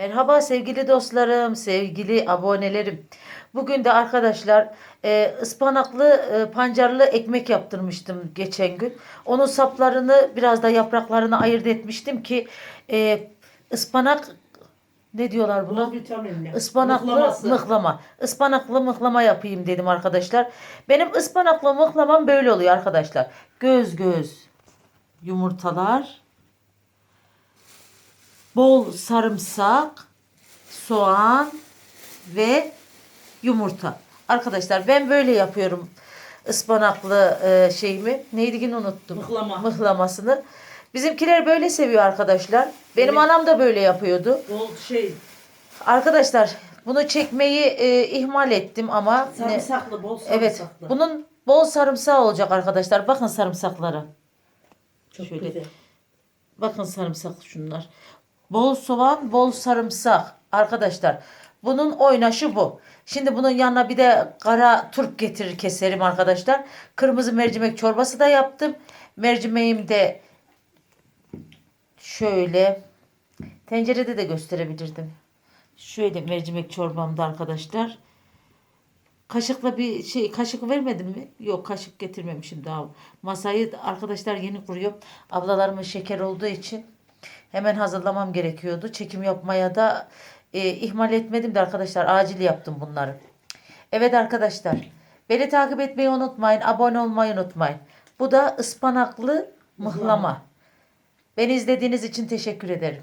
Merhaba sevgili dostlarım, sevgili abonelerim. Bugün de arkadaşlar e, ıspanaklı e, pancarlı ekmek yaptırmıştım geçen gün. Onun saplarını biraz da yapraklarını ayırt etmiştim ki e, ıspanak ne diyorlar buna? Vitaminli. Ispanaklı Mıhlaması. mıhlama. Ispanaklı mıhlama yapayım dedim arkadaşlar. Benim ıspanaklı mıhlamam böyle oluyor arkadaşlar. Göz göz yumurtalar. Bol sarımsak, soğan ve yumurta. Arkadaşlar ben böyle yapıyorum ıspanaklı e, şeyimi. Neydi yine unuttum. Mıhlama. Mıhlamasını. Bizimkiler böyle seviyor arkadaşlar. Benim Evet. anam da böyle yapıyordu. Bol şey Arkadaşlar bunu çekmeyi e, ihmal ettim ama sarımsaklı, bol evet sarımsaklı. bunun bol sarımsağı olacak arkadaşlar. Bakın sarımsaklara. Çok şöyle. güzel. Bakın sarımsak şunlar. Bol soğan, bol sarımsak arkadaşlar. Bunun oynaşı bu. Şimdi bunun yanına bir de kara turp getirir keserim arkadaşlar. Kırmızı mercimek çorbası da yaptım. Mercimeğim de şöyle tencerede de gösterebilirdim. Şöyle mercimek çorbamda arkadaşlar. Kaşıkla bir şey kaşık vermedim mi? Yok kaşık getirmemişim daha. Masayı arkadaşlar yeni kuruyor. Ablalarımın şeker olduğu için hemen hazırlamam gerekiyordu. Çekim yapmaya da e, ihmal etmedim de arkadaşlar acil yaptım bunları. Evet arkadaşlar beni takip etmeyi unutmayın. Abone olmayı unutmayın. Bu da ıspanaklı mıhlama. Beni izlediğiniz için teşekkür ederim.